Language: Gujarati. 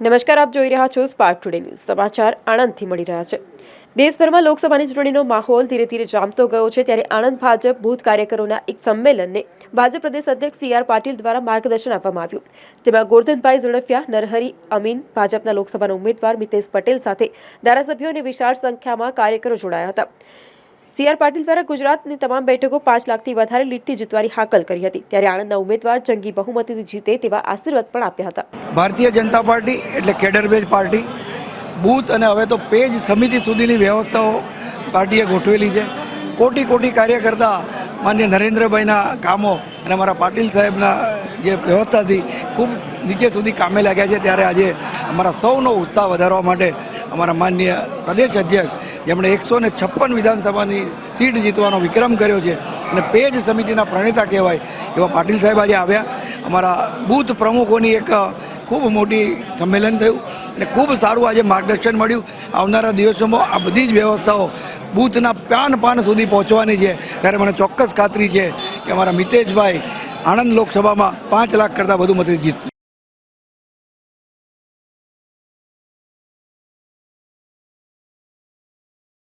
નમસ્કાર, આપ જોઈ રહ્યા છો સ્પાર્ક ટુડે ન્યૂઝ સમાચાર આણંદથી મળી રહ્યા છે. દેશભરમાં લોકસભાની ચૂંટણીનો માહોલ ધીરે ધીરે જામતો ગયો છે, ત્યારે આણંદ ભાજપ ભૂત કાર્યકરોના એક સંમેલનને ભાજપ પ્રદેશ અધ્યક્ષ સી આર પાટીલ દ્વારા માર્ગદર્શન આપવામાં આવ્યું. જેમાં ગોરધનભાઈ ઝડફિયા, નરહરી અમીન, ભાજપના લોકસભાના ઉમેદવાર મિતેશ પટેલ સાથે ધારાસભ્યો અને વિશાળ સંખ્યામાં કાર્યકરો જોડાયા હતા. સી આર પાટીલ દ્વારા ગુજરાતની તમામ બેઠકો પાંચ લાખથી વધારે લીડથી જીતવાની હાકલ કરી હતી. ત્યારે આણંદના ઉમેદવાર જંગી બહુમતીથી જીતે તેવા આશીર્વાદ પણ આપ્યા હતા. ભારતીય જનતા પાર્ટી એટલે કેડરબેજ પાર્ટી. બૂથ અને હવે તો પેજ સમિતિ સુધીની વ્યવસ્થાઓ પાર્ટીએ ગોઠવેલી છે. કોટી કોટી કાર્યકર્તા માન્ય નરેન્દ્રભાઈના કામો અને અમારા પાટીલ સાહેબના જે વ્યવસ્થાથી ખૂબ નીચે સુધી કામે લાગ્યા છે. ત્યારે આજે અમારા સૌનો ઉત્સાહ વધારવા માટે અમારા માન્ય પ્રદેશ અધ્યક્ષ જેમણે એકસો ને છપ્પન વિધાનસભાની સીટ જીતવાનો વિક્રમ કર્યો છે અને પેજ સમિતિના પ્રણેતા કહેવાય એવા પાટીલ સાહેબ આજે આવ્યા. અમારા બૂથ પ્રમુખોની એક ખૂબ મોટી સંમેલન થયું અને ખૂબ સારું આજે માર્ગદર્શન મળ્યું. આવનારા દિવસોમાં આ બધી જ વ્યવસ્થાઓ બૂથના પાન પાન સુધી પહોંચવાની છે. ત્યારે મને ચોક્કસ ખાતરી છે કે અમારા મિતેશભાઈ આણંદ લોકસભામાં પાંચ લાખ કરતાં વધુ મતે જીતશે.